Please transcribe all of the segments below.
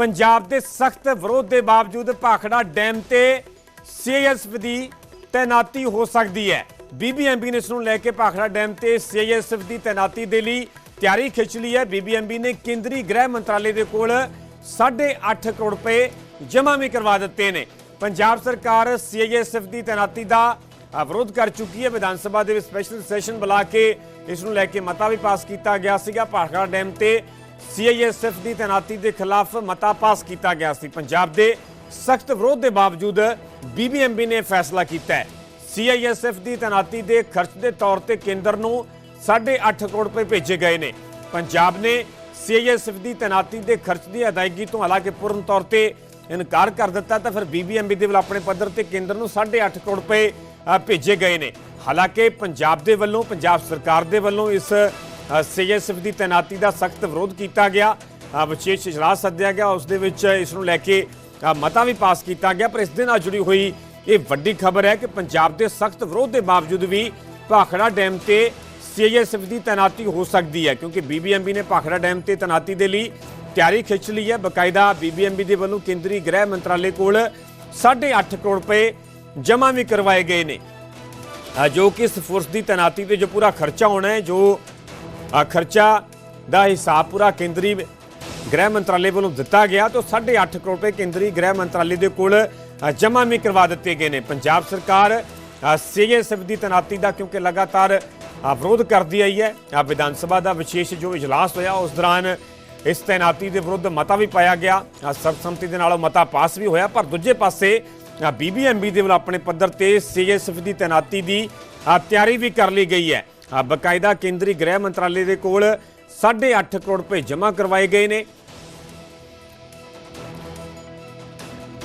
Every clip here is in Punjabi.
ਪੰਜਾਬ ਦੇ ਸਖਤ ਵਿਰੋਧ ਦੇ ਬਾਵਜੂਦ ਭਾਖੜਾ ਡੈਮ ਤੇ ਸੀਐਸਐਫ ਦੀ ਤੈਨਾਤੀ ਹੋ ਸਕਦੀ ਹੈ। ਬੀਬੀਐਮਬੀ ਨੇ ਇਸ ਨੂੰ ਲੈ ਕੇ ਭਾਖੜਾ ਡੈਮ ਤੇ ਸੀਐਸਐਫ ਦੀ ਤੈਨਾਤੀ ਦੇ ਲਈ ਤਿਆਰੀ ਖਿੱਚ ਲਈ ਹੈ। ਬੀਬੀਐਮਬੀ ਨੇ ਕੇਂਦਰੀ ਗ੍ਰਹਿ ਮੰਤਰਾਲੇ ਦੇ ਕੋਲ 8.5 ਕਰੋੜ ਰੁਪਏ ਜਮ੍ਹਾਂ ਵੀ ਕਰਵਾ ਦਿੱਤੇ ਨੇ। ਪੰਜਾਬ ਸਰਕਾਰ ਸੀਆਈਐਸਐਫ ਦੀ ਤੈਨਾਤੀ ਦਾ ਵਿਰੋਧ ਕਰ ਚੁੱਕੀ ਹੈ। ਵਿਧਾਨ ਸਭਾ ਦੇ ਵਿੱਚ ਸਪੈਸ਼ਲ ਸੈਸ਼ਨ ਬੁਲਾ ਕੇ ਇਸ ਨੂੰ ਲੈ ਕੇ ਮਤਾ ਵੀ ਪਾਸ ਕੀਤਾ ਗਿਆ ਸੀਗਾ। ਭਾਖੜਾ ਡੈਮ ਤੇ ਸੀਆਈਐਸਐਫ ਦੀ ਤੈਨਾਤੀ ਦੇ ਖਿਲਾਫ ਮਤਾ ਪਾਸ ਕੀਤਾ ਗਿਆ ਸੀ। ਪੰਜਾਬ ਦੇ ਸਖਤ ਵਿਰੋਧ ਦੇ ਬਾਵਜੂਦ ਬੀਬੀਐਮਬੀ ਨੇ ਫੈਸਲਾ ਕੀਤਾ ਹੈ। ਸੀਆਈਐਸਐਫ ਦੀ ਤੈਨਾਤੀ ਦੇ ਖਰਚ ਦੇ ਤੌਰ ਤੇ ਕੇਂਦਰ ਨੂੰ 8.5 ਕਰੋੜ ਰੁਪਏ ਭੇਜੇ ਗਏ ਨੇ। ਪੰਜਾਬ ਨੇ ਸੀਆਈਐਸਐਫ ਦੀ ਤੈਨਾਤੀ ਦੇ ਖਰਚ ਦੀ ਅਦਾਇਗੀ ਤੋਂ ਹਾਲਾਂਕਿ ਪੂਰਨ ਤੌਰ ਤੇ ਇਨਕਾਰ ਕਰ ਦਿੱਤਾ, ਤਾਂ ਫਿਰ ਬੀਬੀਐਮਬੀ ਦੇ ਵੱਲ ਆਪਣੇ ਪੱਧਰ ਤੇ ਕੇਂਦਰ ਨੂੰ 8.5 ਕਰੋੜ ਰੁਪਏ ਭੇਜੇ ਗਏ ਨੇ। ਹਾਲਾਂਕਿ ਪੰਜਾਬ ਦੇ ਵੱਲੋਂ, ਪੰਜਾਬ ਸਰਕਾਰ ਦੇ ਵੱਲੋਂ ਇਸ ਸੀਐਸਐਫ ਦੀ ਤੈਨਾਤੀ ਦਾ ਸਖਤ ਵਿਰੋਧ ਕੀਤਾ ਗਿਆ। ਵਿਸ਼ੇਸ਼ ਇਜਲਾਸ ਸੱਦਿਆ ਗਿਆ। ਉਸ ਦੇ ਵਿੱਚ ਇਸ ਨੂੰ ਲੈ ਕੇ ਮਤਾ ਵੀ ਪਾਸ ਕੀਤਾ ਗਿਆ। ਪਰ ਇਸ ਦੇ ਨਾਲ ਜੁੜੀ ਹੋਈ ਇਹ ਵੱਡੀ ਖਬਰ ਹੈ ਕਿ ਪੰਜਾਬ ਦੇ ਸਖਤ ਵਿਰੋਧ ਦੇ ਬਾਵਜੂਦ ਵੀ ਭਾਖੜਾ ਡੈਮ ਤੇ ਸੀਆਈਐਸਐਫ ਦੀ ਤੈਨਾਤੀ ਹੋ ਸਕਦੀ ਹੈ। ਕਿਉਂਕਿ ਬੀਬੀਐਮਬੀ ਨੇ ਭਾਖੜਾ ਡੈਮ ਤੇ ਤੈਨਾਤੀ ਦੇ ਲਈ ਤਿਆਰੀ ਖਿੱਚ ਲਈ ਹੈ। ਬਕਾਇਦਾ ਬੀਬੀਐਮਬੀ ਦੇ ਵੱਲੋਂ ਕੇਂਦਰੀ ਗ੍ਰਹਿ ਮੰਤਰਾਲੇ ਕੋਲ 8.5 ਕਰੋੜ ਰੁਪਏ ਜਮ੍ਹਾਂ ਵੀ ਕਰਵਾਏ ਗਏ ਨੇ। ਜੋ ਕਿ ਇਸ ਫੋਰਸ ਦੀ ਤੈਨਾਤੀ ਤੇ ਜੋ ਪੂਰਾ ਖਰਚਾ ਹੋਣਾ ਹੈ, ਜੋ ਖਰਚਾ ਦਾ ਹਿਸਾਬ ਪੂਰਾ ਕੇਂਦਰੀ ਗ੍ਰਹਿ ਮੰਤਰਾਲੇ ਵੱਲੋਂ ਦਿੱਤਾ ਗਿਆ ਤਾਂ 8.5 ਕਰੋੜ ਰੁਪਏ ਕੇਂਦਰੀ ਗ੍ਰਹਿ ਮੰਤਰਾਲੇ ਦੇ ਕੋਲ ਜਮ੍ਹਾਂ ਵੀ ਕਰਵਾ ਦਿੱਤੇ ਗਏ ਨੇ। ਪੰਜਾਬ ਸਰਕਾਰ ਸੀਐਸਐਫ ਦੀ ਤੈਨਾਤੀ ਦਾ ਕਿਉਂਕਿ ਲਗਾਤਾਰ ਵਿਰੋਧ ਕਰਦੀ ਆਈ ਹੈ। ਅ, ਵਿਧਾਨ ਸਭਾ ਦਾ ਵਿਸ਼ੇਸ਼ ਜੋ ਇਜਲਾਸ ਹੋਇਆ ਉਸ ਦੌਰਾਨ ਇਸ ਤੈਨਾਤੀ ਦੇ ਵਿਰੁੱਧ ਮਤਾ ਵੀ ਪਾਇਆ ਗਿਆ। ਸਰਬਸੰਮਤੀ ਦੇ ਨਾਲ ਉਹ ਮਤਾ ਪਾਸ ਵੀ ਹੋਇਆ ਪਰ ਦੂਜੇ ਪਾਸੇ ਬੀਬੀਐਮਬੀ ਦੇ ਵੱਲ ਆਪਣੇ ਪੱਧਰ ਤੇ ਸੀਐਸਐਫ ਦੀ ਤੈਨਾਤੀ ਦੀ ਤਿਆਰੀ ਵੀ ਕਰ ਲਈ ਗਈ ਹੈ। ਬਕਾਇਦਾ ਕੇਂਦਰੀ ਗ੍ਰਹਿ ਮੰਤਰਾਲੇ ਦੇ ਕੋਲ 8.5 ਕਰੋੜ ਰੁਪਏ ਜਮ੍ਹਾਂ ਕਰਵਾਏ ਗਏ ਨੇ।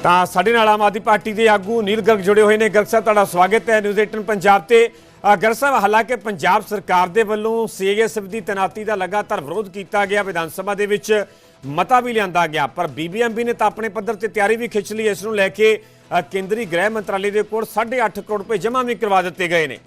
ਤਾਂ ਸਾਡੇ ਨਾਲ ਆਮ ਆਦਮੀ ਪਾਰਟੀ ਦੇ ਆਗੂ ਨੀਲ ਗਰਗ ਜੁੜੇ ਹੋਏ ਨੇ। ਗਰਗ ਸਾਹਿਬ ਤੁਹਾਡਾ ਸਵਾਗਤ ਹੈ ਨਿਊਜ਼ 18 ਪੰਜਾਬ ਤੇ। ਅ, ਗਰਗ ਸਾਹਿਬ ਹਾਲਾਂਕਿ ਪੰਜਾਬ ਸਰਕਾਰ ਦੇ ਵੱਲੋਂ ਸੀਐਸਐਫ ਦੀ ਤੈਨਾਤੀ ਦਾ ਲਗਾਤਾਰ ਵਿਰੋਧ ਕੀਤਾ ਗਿਆ ਵਿਧਾਨ ਸਭਾ ਦੇ ਵਿੱਚ ਮਤਾ ਵੀ ਲਿਆਂਦਾ ਗਿਆ ਪਰ ਬੀਬੀਐਮਬੀ ਨੇ ਤਾਂ ਆਪਣੇ ਪੱਧਰ ਤੇ ਤਿਆਰੀ ਵੀ ਖਿੱਚ ਲਈ ਇਸ ਨੂੰ ਲੈ ਕੇ ਕੇਂਦਰੀ ਗ੍ਰਹਿ ਮੰਤਰਾਲੇ ਦੇ ਕੋਲ 8.5 ਕਰੋੜ ਰੁਪਏ ਜਮ੍ਹਾਂ ਵੀ ਕਰਵਾ ਦਿੱਤੇ ਗਏ ਨੇ।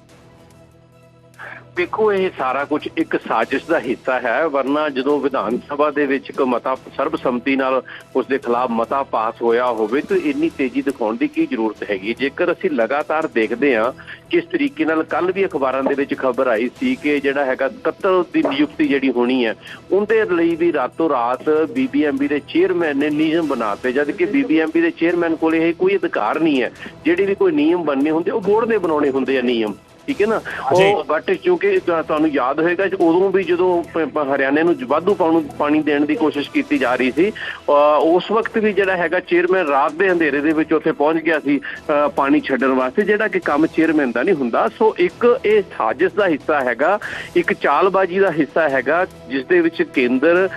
ਦੇਖੋ, ਇਹ ਸਾਰਾ ਕੁਝ ਇੱਕ ਸਾਜ਼ਿਸ਼ ਦਾ ਹਿੱਸਾ ਹੈ, ਵਰਨਾ ਜਦੋਂ ਵਿਧਾਨ ਸਭਾ ਦੇ ਵਿੱਚ ਇੱਕ ਮਤਾ, ਸਰਬਸੰਮਤੀ ਨਾਲ ਉਸ ਦੇ ਖਿਲਾਫ ਮਤਾ ਪਾਸ ਹੋਇਆ ਹੋਵੇ, ਤਾਂ ਇੰਨੀ ਤੇਜ਼ੀ ਦਿਖਾਉਣ ਦੀ ਕੀ ਜ਼ਰੂਰਤ ਹੈਗੀ? ਜੇਕਰ ਅਸੀਂ ਲਗਾਤਾਰ ਦੇਖਦੇ ਹਾਂ, ਕਿਸ ਤਰੀਕੇ ਨਾਲ ਕੱਲ ਵੀ ਅਖਬਾਰਾਂ ਦੇ ਵਿੱਚ ਖਬਰ ਆਈ ਸੀ ਕਿ ਜਿਹੜਾ ਹੈਗਾ ਕਤਲ ਦੀ ਨਿਯੁਕਤੀ ਜਿਹੜੀ ਹੋਣੀ ਹੈ, ਉਹਦੇ ਲਈ ਵੀ ਰਾਤੋਂ ਰਾਤ ਬੀਬੀਐਮਬੀ ਦੇ ਚੇਅਰਮੈਨ ਨੇ ਨਿਯਮ ਬਣਾਤੇ ਜਦ ਕਿ ਬੀਬੀਐਮਬੀ ਦੇ ਚੇਅਰਮੈਨ ਕੋਲ ਇਹ ਕੋਈ ਅਧਿਕਾਰ ਨਹੀਂ ਹੈ। ਜਿਹੜੇ ਵੀ ਕੋਈ ਨਿਯਮ ਬਣਨੇ ਹੁੰਦੇ, ਉਹ ਬੋਰਡ ਦੇ ਬਣਾਉਣੇ ਹੁੰਦੇ ਆ ਨਿਯਮ। ਠੀਕ ਹੈ ਨਾ? ਉਹ ਬਟ ਕਿਉਂਕਿ ਤੁਹਾ- ਤੁਹਾਨੂੰ ਯਾਦ ਹੋਏਗਾ ਉਦੋਂ ਵੀ ਜਦੋਂ ਹਰਿਆਣੇ ਨੂੰ ਵਾਧੂ ਪਾਉਣ ਪਾਣੀ ਦੇਣ ਦੀ ਕੋਸ਼ਿਸ਼ ਕੀਤੀ ਜਾ ਰਹੀ ਸੀ ਉਸ ਵਕਤ ਵੀ ਜਿਹੜਾ ਹੈਗਾ ਚੇਅਰਮੈਨ ਰਾਤ ਦੇ ਅੰਧੇਰੇ ਦੇ ਵਿੱਚ ਉੱਥੇ ਪਹੁੰਚ ਗਿਆ ਸੀ ਪਾਣੀ ਛੱਡਣ ਵਾਸਤੇ ਜਿਹੜਾ ਕਿ ਕੰਮ ਚੇਅਰਮੈਨ ਦਾ ਨਹੀਂ ਹੁੰਦਾ। ਸੋ ਇੱਕ ਇਹ ਸਾਜ਼ਿਸ਼ ਦਾ ਹਿੱਸਾ ਹੈਗਾ ਇੱਕ ਚਾਲਬਾਜ਼ੀ ਦਾ ਹਿੱਸਾ ਹੈਗਾ ਜਿਸ ਦੇ ਵਿੱਚ ਕੇਂਦਰ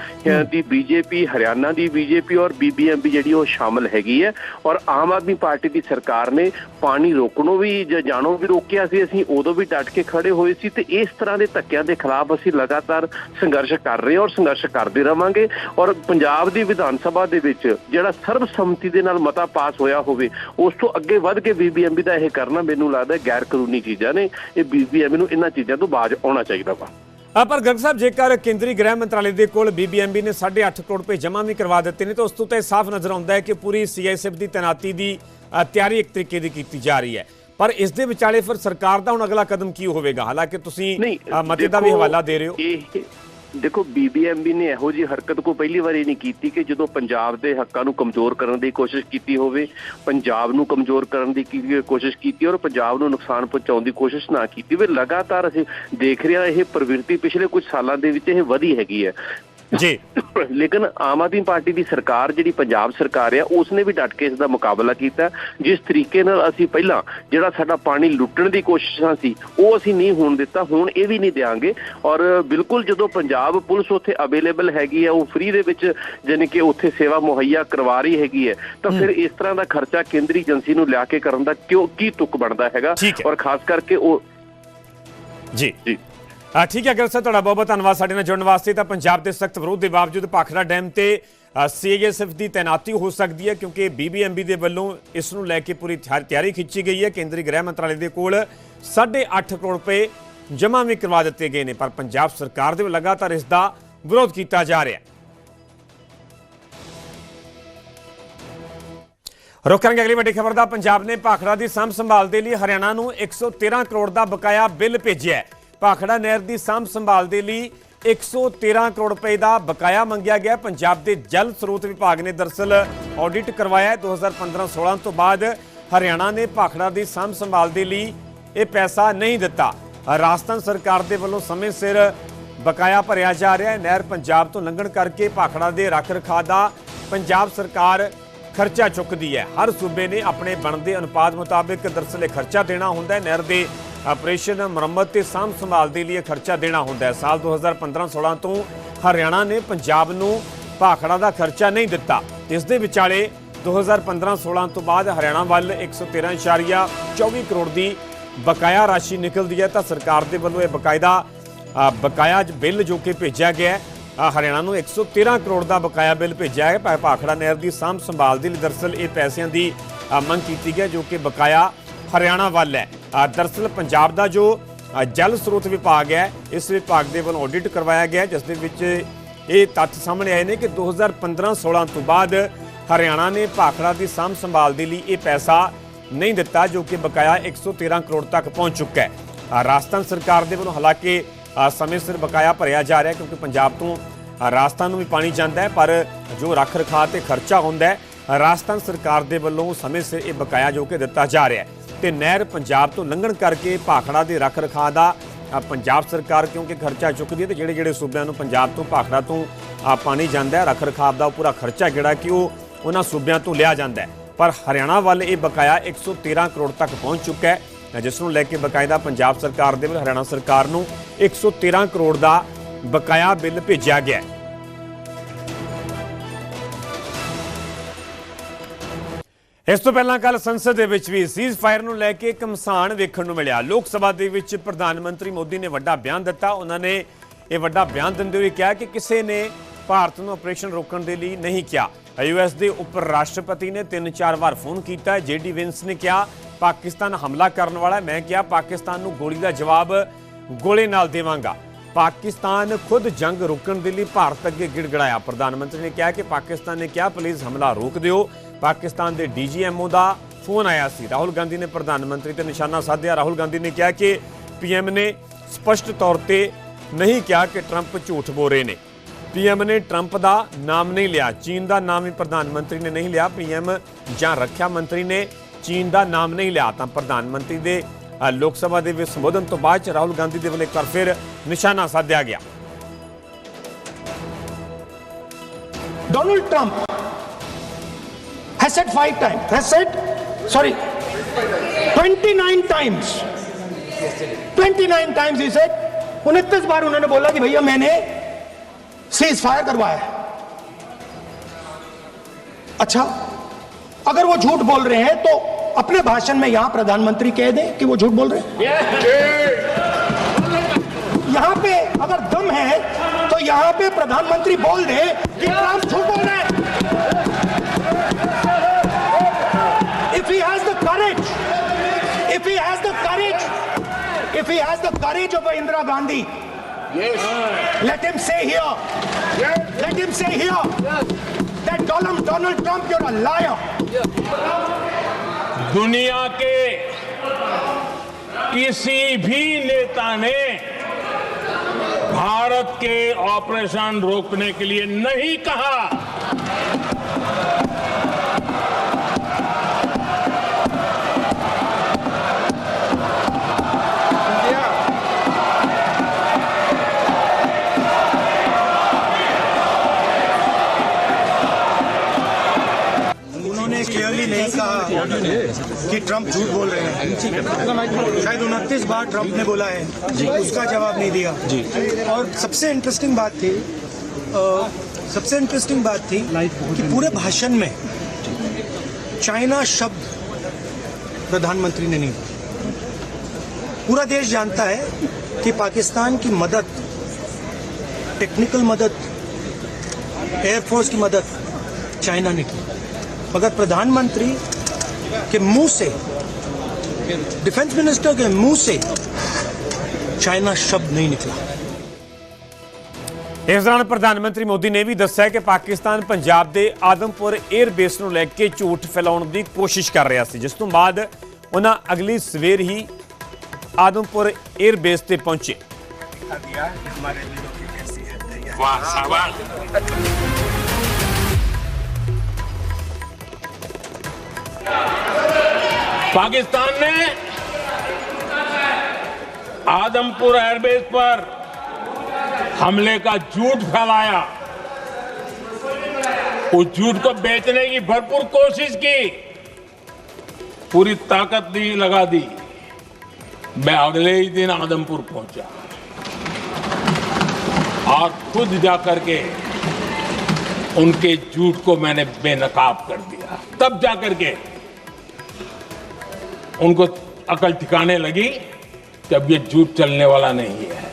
ਦੀ ਬੀਜੇਪੀ ਹਰਿਆਣਾ ਦੀ ਬੀਜੇਪੀ ਔਰ ਬੀਬੀਐਮਬੀ ਜਿਹੜੀ ਉਹ ਸ਼ਾਮਲ ਹੈਗੀ ਹੈ। ਔਰ ਆਮ ਆਦਮੀ ਪਾਰਟੀ ਦੀ ਸਰਕਾਰ ਨੇ ਪਾਣੀ ਰੋਕਣੋਂ ਵੀ ਜ- ਜਾਣੋਂ ਵੀ ਰੋਕਿਆ ਸੀ। ਅਸੀਂ ਉਦੋਂ ਵੀ ਡਟ ਕੇ ਖੜੇ ਹੋਏ ਸੀ ਤੇ ਇਸ ਤਰ੍ਹਾਂ ਦੇ ਧੱਕਿਆਂ ਦੇ ਖਿਲਾਫ ਅਸੀਂ ਲਗਾਤਾਰ ਸੰਘਰਸ਼ ਕਰ ਰਹੇ ਹਾਂ ਔਰ ਸੰਘਰਸ਼ ਕਰਦੇ ਰਵਾਂਗੇ। ਔਰ ਪੰਜਾਬ ਦੀ ਵਿਧਾਨ ਸਭਾ ਦੇ ਵਿੱਚ ਜਿਹੜਾ ਸਰਬਸੰਮਤੀ ਦੇ ਨਾਲ ਮਤਾ ਪਾਸ ਹੋਇਆ ਹੋਵੇ ਉਸ ਤੋਂ ਅੱਗੇ ਵੱਧ ਕੇ ਬੀਬੀਐਮਬੀ ਦਾ ਇਹ ਕਰਨਾ ਮੈਨੂੰ ਲੱਗਦਾ ਗੈਰ ਕਾਨੂੰਨੀ ਚੀਜ਼ਾਂ ਨੇ। ਇਹ ਬੀਬੀਐਮਬੀ ਨੂੰ ਇਹਨਾਂ ਚੀਜ਼ਾਂ ਤੋਂ ਬਾਜ਼ ਆਉਣਾ ਚਾਹੀਦਾ ਵਾ। ਅ, ਪਰ ਗਰਗ ਸਾਹਿਬ ਜੇਕਰ ਕੇਂਦਰੀ ਗ੍ਰਹਿ ਮੰਤਰਾਲੇ ਦੇ ਕੋਲ ਬੀਬੀਐਮਬੀ ਨੇ 8.5 ਕਰੋੜ ਰੁਪਏ ਜਮ੍ਹਾਂ ਵੀ ਕਰਵਾ ਦਿੱਤੇ ਨੇ ਤਾਂ ਉਸ ਤੋਂ ਤਾਂ ਇਹ ਸਾਫ਼ ਨਜ਼ਰ ਆਉਂਦਾ ਹੈ ਕਿ ਪੂਰੀ ਸੀਐਸਐਫ ਦੀ ਤੈਨਾਤੀ ਦੀ ਤਿਆਰੀ ਇੱਕ ਤਰੀਕੇ ਦੀ ਕੀਤੀ ਜਾ ਰਹੀ ਹੈ। ਪਰ ਇਸ ਦੇ ਵਿਚਾਲੇ ਫਿਰ ਸਰਕਾਰ ਦਾ ਹੁਣ ਅਗਲਾ ਕਦਮ ਕੀ ਹੋਵੇਗਾ? ਹਾਲਾਂਕਿ ਤੁਸੀਂ ਮਤੇ ਦਾ ਵੀ ਹਵਾਲਾ ਦੇ ਰਹੇ ਹੋ। ਦੇਖੋ ਬੀਬੀਐਮਬੀ ਨੇ ਇਹੋ ਜੀ ਹਰਕਤ ਕੋ ਪਹਿਲੀ ਵਾਰੀ ਨਹੀਂ ਕੀਤੀ ਕਿ ਜਦੋਂ ਪੰਜਾਬ ਦੇ ਹੱਕਾਂ ਨੂੰ ਕਮਜ਼ੋਰ ਕਰਨ ਦੀ ਕੋਸ਼ਿਸ਼ ਕੀਤੀ ਹੋਵੇ ਪੰਜਾਬ ਨੂੰ ਕਮਜ਼ੋਰ ਕਰਨ ਦੀ ਕੀ- ਕੋਸ਼ਿਸ਼ ਕੀਤੀ ਔਰ ਪੰਜਾਬ ਨੂੰ ਨੁਕਸਾਨ ਪਹੁੰਚਾਉਣ ਦੀ ਕੋਸ਼ਿਸ਼ ਨਾ ਕੀਤੀ। ਵੇ ਲਗਾਤਾਰ ਅਸੀਂ ਦੇਖ ਰਹੇ ਹਾਂ ਇਹ ਪ੍ਰਵਿਰਤੀ ਪਿਛਲੇ ਕੁਝ ਸਾਲਾਂ ਦੇ ਵਿੱਚ ਇਹ ਵਧੀ ਹੈਗੀ ਹੈ। ਜੀ। ਲੇਕਿਨ ਆਮ ਆਦਮੀ ਪਾਰਟੀ ਦੀ ਸਰਕਾਰ ਜਿਹੜੀ ਪੰਜਾਬ ਸਰਕਾਰ ਆ ਉਸਨੇ ਵੀ ਡਟ ਕੇ ਇਸ ਦਾ ਮੁਕਾਬਲਾ ਕੀਤਾ। ਜਿਸ ਤਰੀਕੇ ਨਾਲ ਅਸੀਂ ਪਹਿਲਾਂ ਜਿਹੜਾ ਸਾਡਾ ਪਾਣੀ ਲੁੱਟਣ ਦੀ ਕੋਸ਼ਿਸ਼ਾਂ ਸੀ ਉਹ ਅਸੀਂ ਨਹੀਂ ਹੋਣ ਦਿੱਤਾ ਹੁਣ ਇਹ ਵੀ ਨਹੀਂ ਦੇਾਂਗੇ ਔਰ ਬਿਲਕੁਲ ਜਦੋਂ ਪੰਜਾਬ ਪੁਲਿਸ ਉੱਥੇ ਅਵੇਲੇਬਲ ਹੈਗੀ ਆ ਉਹ ਫ੍ਰੀ ਦੇ ਵਿੱਚ ਜਾਣੀ ਕਿ ਉੱਥੇ ਸੇਵਾ ਮੁਹੱਈਆ ਕਰਵਾ ਰਹੀ ਹੈਗੀ ਹੈ ਤਾਂ ਫਿਰ ਇਸ ਤਰ੍ਹਾਂ ਦਾ ਖਰਚਾ ਕੇਂਦਰੀ ਏਜੰਸੀ ਨੂੰ ਲਿਆ ਕੇ ਕਰਨ ਦਾ ਕਿਉਂ ਕੀ ਤੁਕ ਬਣਦਾ ਹੈਗਾ। ਔਰ ਖਾਸ ਕਰਕੇ ਉਹ ਜੀ। ਜੀ। ਠੀਕ ਹੈ ਗਰਗ ਸਾਹਿਬ ਤੁਹਾਡਾ ਬਹੁਤ ਬਹੁਤ ਧੰਨਵਾਦ ਸਾਡੇ ਨਾਲ ਜੁੜਨ ਵਾਸਤੇ, ਤਾਂ ਪੰਜਾਬ ਦੇ ਸਖਤ ਵਿਰੋਧ ਦੇ ਬਾਵਜੂਦ ਭਾਖੜਾ ਡੈਮ ਤੇ ਸੀਐਸਐਫ ਦੀ ਤੈਨਾਤੀ ਹੋ ਸਕਦੀ ਹੈ, ਕਿਉਂਕਿ ਬੀਬੀਐਮਬੀ ਦੇ ਵੱਲੋਂ ਇਸ ਨੂੰ ਲੈ ਕੇ ਪੂਰੀ ਤਿਆਰ- ਤਿਆਰੀ ਖਿੱਚੀ ਗਈ ਹੈ। ਕੇਂਦਰੀ ਗ੍ਰਹਿ ਮੰਤਰਾਲੇ ਦੇ ਕੋਲ 8.5 ਕਰੋੜ ਰੁਪਏ ਜਮ੍ਹਾਂ ਵੀ ਕਰਵਾ ਦਿੱਤੇ ਗਏ ਨੇ, ਪਰ ਪੰਜਾਬ ਸਰਕਾਰ ਦੇ ਲਗਾਤਾਰ ਇਸ ਦਾ ਵਿਰੋਧ ਕੀਤਾ ਜਾ ਰਿਹਾ ਹੈ। ਰੁਕ ਅਗਲੀ ਵੱਡੀ ਖਬਰ ਦਾ। ਪੰਜਾਬ ਨੇ ਭਾਖੜਾ ਦੀ ਸਾਂਭ ਸੰਭਾਲ ਦੇ ਲਈ ਹਰਿਆਣਾ ਨੂੰ 113 ਕਰੋੜ ਦਾ ਬਕਾਇਆ ਬਿੱਲ ਭੇਜਿਆ ਹੈ। ਭਾਖੜਾ ਨਹਿਰ ਦੀ ਸਾਂਭ ਸੰਭਾਲ ਦੇ ਲਈ 113 ਕਰੋੜ ਰੁਪਏ ਦਾ ਬਕਾਇਆ ਮੰਗਿਆ ਗਿਆ। ਪੰਜਾਬ ਦੇ ਜਲ ਸਰੋਤ ਵਿਭਾਗ ਨੇ ਦਰਸਲ ਆਡਿਟ ਕਰਵਾਇਆ ਹੈ। 2015-16 ਤੋਂ ਬਾਅਦ ਹਰਿਆਣਾ ਨੇ ਭਾਖੜਾ ਦੀ ਸਾਂਭ ਸੰਭਾਲ ਦੇ ਲਈ ਇਹ ਪੈਸਾ ਨਹੀਂ ਦਿੱਤਾ। ਰਾਜਸਥਾਨ ਸਰਕਾਰ ਦੇ ਵੱਲੋਂ ਸਮੇਂ ਸਿਰ ਬਕਾਇਆ ਭਰਿਆ ਜਾ ਰਿਹਾ ਹੈ। ਨਹਿਰ ਪੰਜਾਬ ਤੋਂ ਲੰਘਣ ਕਰਕੇ ਭਾਖੜਾ ਦੇ ਰੱਖ ਰਖਾਅ ਦਾ ਪੰਜਾਬ ਸਰਕਾਰ ਖਰਚਾ ਚੁੱਕਦੀ ਹੈ। ਹਰ ਸੂਬੇ ਨੇ ਆਪਣੇ ਬਣਦੇ ਅਨੁਪਾਤ ਮੁਤਾਬਿਕ ਦਰਸਲ ਇਹ ਖਰਚਾ ਦੇਣਾ ਹੁੰਦਾ ਹੈ। ਨਹਿਰ ਦੇ ਆਪਰੇਸ਼ਨ ਮੁਰੰਮਤ ਤੇ ਸਾਂਭ ਸੰਭਾਲ ਦੇ ਲਈ ਇਹ ਖਰਚਾ ਦੇਣਾ ਹੁੰਦਾ ਹੈ। ਸਾਲ 2015-16 ਤੋਂ ਹਰਿਆਣਾ ਨੇ ਪੰਜਾਬ ਨੂੰ ਭਾਖੜਾ ਦਾ ਖਰਚਾ ਨਹੀਂ ਦਿੱਤਾ। ਇਸ ਦੇ ਵਿਚਾਲੇ 2015-16 ਤੋਂ ਬਾਅਦ ਹਰਿਆਣਾ ਵੱਲ 113.24 ਕਰੋੜ ਦੀ ਬਕਾਇਆ ਰਾਸ਼ੀ ਨਿਕਲਦੀ ਹੈ। ਤਾਂ ਸਰਕਾਰ ਦੇ ਵੱਲੋਂ ਇਹ ਬਕਾਇਦਾ ਬਕਾਇਆ ਬਿੱਲ ਜੋ ਕਿ ਭੇਜਿਆ ਗਿਆ ਹੈ ਅ, ਹਰਿਆਣਾ ਨੂੰ 113 ਕਰੋੜ ਦਾ ਬਕਾਇਆ ਬਿੱਲ ਭੇਜਿਆ ਹੈ। ਭਾ- ਭਾਖੜਾ ਨਹਿਰ ਦੀ ਸਾਂਭ ਸੰਭਾਲ ਦੇ ਲਈ ਦਰਸਲ ਇਹ ਪੈਸਿਆਂ ਦੀ ਮੰਗ ਕੀਤੀ ਗਈ ਹੈ, ਜੋ ਕਿ ਬਕਾਇਆ ਹਰਿਆਣਾ ਵੱਲ ਹੈ। ਦਰਸਲ ਪੰਜਾਬ ਦਾ ਜੋ ਜਲ ਸਰੋਤ ਵਿਭਾਗ ਹੈ, ਇਸ ਵਿਭਾਗ ਦੇ ਵੱਲੋਂ ਆਡਿਟ ਕਰਵਾਇਆ ਗਿਆ ਜਿਸ ਦੇ ਵਿੱਚ ਇਹ ਤੱਥ ਸਾਹਮਣੇ ਆਏ ਨੇ ਕਿ 2015-16 ਤੋਂ ਬਾਅਦ ਹਰਿਆਣਾ ਨੇ ਭਾਖੜਾ ਦੀ ਸਾਂਭ ਸੰਭਾਲ ਦੇ ਲਈ ਇਹ ਪੈਸਾ ਨਹੀਂ ਦਿੱਤਾ, ਜੋ ਕਿ ਬਕਾਇਆ 113 ਕਰੋੜ ਤੱਕ ਪਹੁੰਚ ਚੁੱਕਾ ਹੈ। ਰਾਜਸਥਾਨ ਸਰਕਾਰ ਦੇ ਵੱਲੋਂ ਹਾਲਾਂਕਿ ਸਮੇਂ ਸਿਰ ਬਕਾਇਆ ਭਰਿਆ ਜਾ ਰਿਹਾ ਕਿਉਂਕਿ ਪੰਜਾਬ ਤੋਂ ਰਾਜਸਥਾਨ ਨੂੰ ਵੀ ਪਾਣੀ ਜਾਂਦਾ ਹੈ, ਪਰ ਜੋ ਰੱਖ ਰਖਾਅ ਤੇ ਖਰਚਾ ਹੁੰਦਾ ਹੈ, ਰਾਜਸਥਾਨ ਸਰਕਾਰ ਦੇ ਵੱਲੋਂ ਸਮੇਂ ਸਿਰ ਇਹ ਬਕਾਇਆ ਜੋ ਕਿ ਦਿੱਤਾ ਜਾ ਰਿਹਾ ਹੈ। ਤੇ ਨਹਿਰ ਪੰਜਾਬ ਤੋਂ ਲੰਘਣ ਕਰਕੇ ਭਾਖੜਾ ਦੇ ਰੱਖ ਰਖਾਅ ਦਾ ਪੰਜਾਬ ਸਰਕਾਰ ਕਿਉਂਕਿ ਖਰਚਾ ਚੁੱਕਦੀ ਹੈ ਤੇ ਜਿਹੜੇ ਜਿਹੜੇ ਸੂਬਿਆਂ ਨੂੰ ਪੰਜਾਬ ਤੋਂ ਭਾਖੜਾ ਤੋਂ ਪਾਣੀ ਜਾਂਦਾ ਹੈ ਰੱਖ ਰਖਾਵ ਦਾ ਪੂਰਾ ਖਰਚਾ ਜਿਹੜਾ ਕਿ ਉਹ ਉਹਨਾਂ ਸੂਬਿਆਂ ਤੋਂ ਲਿਆ ਜਾਂਦਾ ਹੈ। ਪਰ ਹਰਿਆਣਾ ਵੱਲ ਇਹ ਬਕਾਇਆ 113 ਕਰੋੜ ਤੱਕ ਪਹੁੰਚ ਚੁੱਕਾ ਹੈ। ਜਿਸ ਨੂੰ ਲੈ ਕੇ ਬਕਾਇਦਾ ਪੰਜਾਬ ਸਰਕਾਰ ਦੇ ਵੱਲ, ਹਰਿਆਣਾ ਸਰਕਾਰ ਨੂੰ 113 ਕਰੋੜ ਦਾ ਬਕਾਇਆ ਬਿੱਲ ਭੇਜਿਆ ਗਿਆ ਹੈ। ਇਸ ਤੋਂ ਪਹਿਲਾਂ ਕੱਲ ਸੰਸਦ ਦੇ ਵਿੱਚ ਵੀ ਸੀਜ਼ ਫਾਇਰ ਨੂੰ ਲੈ ਕੇ ਕਮਸਾਨ ਵੇਖਣ ਨੂੰ ਮਿਲਿਆ। ਲੋਕ ਸਭਾ ਦੇ ਵਿੱਚ ਪ੍ਰਧਾਨ ਮੰਤਰੀ ਮੋਦੀ ਨੇ ਵੱਡਾ ਬਿਆਨ ਦਿੱਤਾ। ਉਹਨਾਂ ਨੇ ਇਹ ਵੱਡਾ ਬਿਆਨ ਦਿੰਦੇ ਹੋਏ ਕਿਹਾ ਕਿ ਕਿਸੇ ਨੇ ਭਾਰਤ ਨੂੰ ਆਪਰੇਸ਼ਨ ਰੋਕਣ ਦੇ ਲਈ ਨਹੀਂ ਕਿਹਾ। ਯੂਐਸ ਦੇ ਉਪ ਰਾਸ਼ਟਰਪਤੀ ਨੇ ਤਿੰਨ ਚਾਰ ਵਾਰ ਫੋਨ ਕੀਤਾ। ਜੇਡੀ ਵਿੰਸ ਨੇ ਕਿਹਾ, ਪਾਕਿਸਤਾਨ ਹਮਲਾ ਕਰਨ ਵਾਲਾ ਮੈਂ ਕਿਹਾ, ਪਾਕਿਸਤਾਨ ਨੂੰ ਗੋਲੀ ਦਾ ਜਵਾਬ ਗੋਲੇ ਨਾਲ ਦੇਵਾਂਗਾ। ਪਾਕਿਸਤਾਨ ਖੁਦ ਜੰਗ ਰੋਕਣ ਦੇ ਲਈ ਭਾਰਤ ਅੱਗੇ ਗਿੜਗੜਾਇਆ। ਪ੍ਰਧਾਨ ਮੰਤਰੀ ਨੇ ਕਿਹਾ ਕਿ ਪਾਕਿਸਤਾਨ ਨੇ ਕਿਹਾ ਪਲੀਜ਼ ਹਮਲਾ ਰੋਕ ਦਿਓ। ਪਾਕਿਸਤਾਨ ਦੇ ਡੀਜੀਐਮਓ ਦਾ ਫੋਨ ਆਇਆ ਸੀ। ਰਾਹੁਲ ਗਾਂਧੀ ਨੇ ਪ੍ਰਧਾਨ ਮੰਤਰੀ ਤੇ ਨਿਸ਼ਾਨਾ ਸਾਧਿਆ। ਰਾਹੁਲ ਗਾਂਧੀ ਨੇ ਕਿਹਾ ਕਿ ਪੀਐਮ ਨੇ ਸਪਸ਼ਟ ਤੌਰ ਤੇ ਨਹੀਂ ਕਿਹਾ ਕਿ ਟਰੰਪ ਝੂਠ ਬੋਲ ਰਹੇ ਨੇ। ਪੀਐਮ ਨੇ ਟਰੰਪ ਦਾ ਨਾਮ ਨਹੀਂ ਲਿਆ। ਚੀਨ ਦਾ ਨਾਮ ਵੀ ਪ੍ਰਧਾਨ ਮੰਤਰੀ ਨੇ ਨਹੀਂ ਲਿਆ। ਪੀਐਮ ਜਾਂ ਰੱਖਿਆ ਮੰਤਰੀ ਨੇ ਚੀਨ ਦਾ ਨਾਮ ਨਹੀਂ ਲਿਆ ਤਾਂ ਪ੍ਰਧਾਨ ਮੰਤਰੀ ਦੇ ਲੋਕ ਸਭਾ ਦੇ ਵਿੱਚ ਸੰਬੋਧਨ ਤੋਂ ਬਾਅਦ ਚ ਰਾਹੁਲ ਗਾਂਧੀ ਦੇ ਵੱਲੋਂ ਇੱਕ ਵਾਰ ਫਿਰ ਨਿਸ਼ਾਨਾ ਸਾਧਿਆ ਗਿਆ Donald Trump has said five times, has said, sorry, 29 times. 29 times he said, 29 बार उन्होंने बोला कि भैया मैंने सीज फायर करवाया है अच्छा अगर वो झूठ बोल रहे हैं तो अपने भाषण में यहाँ प्रधानमंत्री कह दें कि वो झूठ बोल रहे यहाँ पे अगर दम है तो यहाँ पे प्रधानमंत्री बोल दे कि ट्रंप झूठ बोल रहे if he has the courage if he has the courage if he has the courage of Indira Gandhi let him say here let him say here that Donald Trump you're a liar दुनिया के किसी भी नेता ने भारत के ऑपरेशन रोकने के लिए नहीं कहा। क्लियरली नहीं कहा कि ट्रंप झूठ बोल रहे हैं। शायद उनतीस बार ट्रंप ने बोला है। उसका जवाब नहीं दिया। और सबसे इंटरेस्टिंग बात थी सबसे इंटरेस्टिंग बात थी कि पूरे भाषण में चाइना शब्द प्रधानमंत्री ने नहीं पूरा देश जानता है कि पाकिस्तान की मदद टेक्निकल मदद एयरफोर्स की मदद चाइना ने की। मगर प्रधानमंत्री के मुंह से डिफेंस मिनिस्टर के मुंह से ਚਾਈਨਾ ਸ਼ਬਦ ਨਹੀਂ ਨਿਕਲਾ ਇਸ ਦੌਰਾਨ ਪ੍ਰਧਾਨ ਮੰਤਰੀ ਮੋਦੀ ਨੇ ਵੀ ਦੱਸਿਆ ਕਿ ਪਾਕਿਸਤਾਨ ਪੰਜਾਬ ਦੇ ਆਦਮਪੁਰ 에ਅਰ ਬੇਸ ਨੂੰ ਲੈ ਕੇ ਝੂਠ ਫੈਲਾਉਣ ਦੀ ਕੋਸ਼ਿਸ਼ ਕਰ ਰਿਹਾ ਸੀ ਜਿਸ ਤੋਂ ਬਾਅਦ ਉਹਨਾਂ ਅਗਲੀ ਸਵੇਰ ਹੀ ਆਦਮਪੁਰ 에ਅਰ ਤੇ ਪਹੁੰਚੇ पाकिस्तान ने आदमपुर एयरबेस पर हमले का झूठ फैलाया। उस झूठ को बेचने की भरपूर कोशिश की। पूरी ताकत दी, लगा दी। मैं अगले ही दिन आदमपुर पहुँचा। और खुद जाकर के उनके झूठ को मैंने बेनकाब कर दिया। तब जाकर के उनको अकल ठिकाने लगी कि अब ये झूठ चलने वाला नहीं है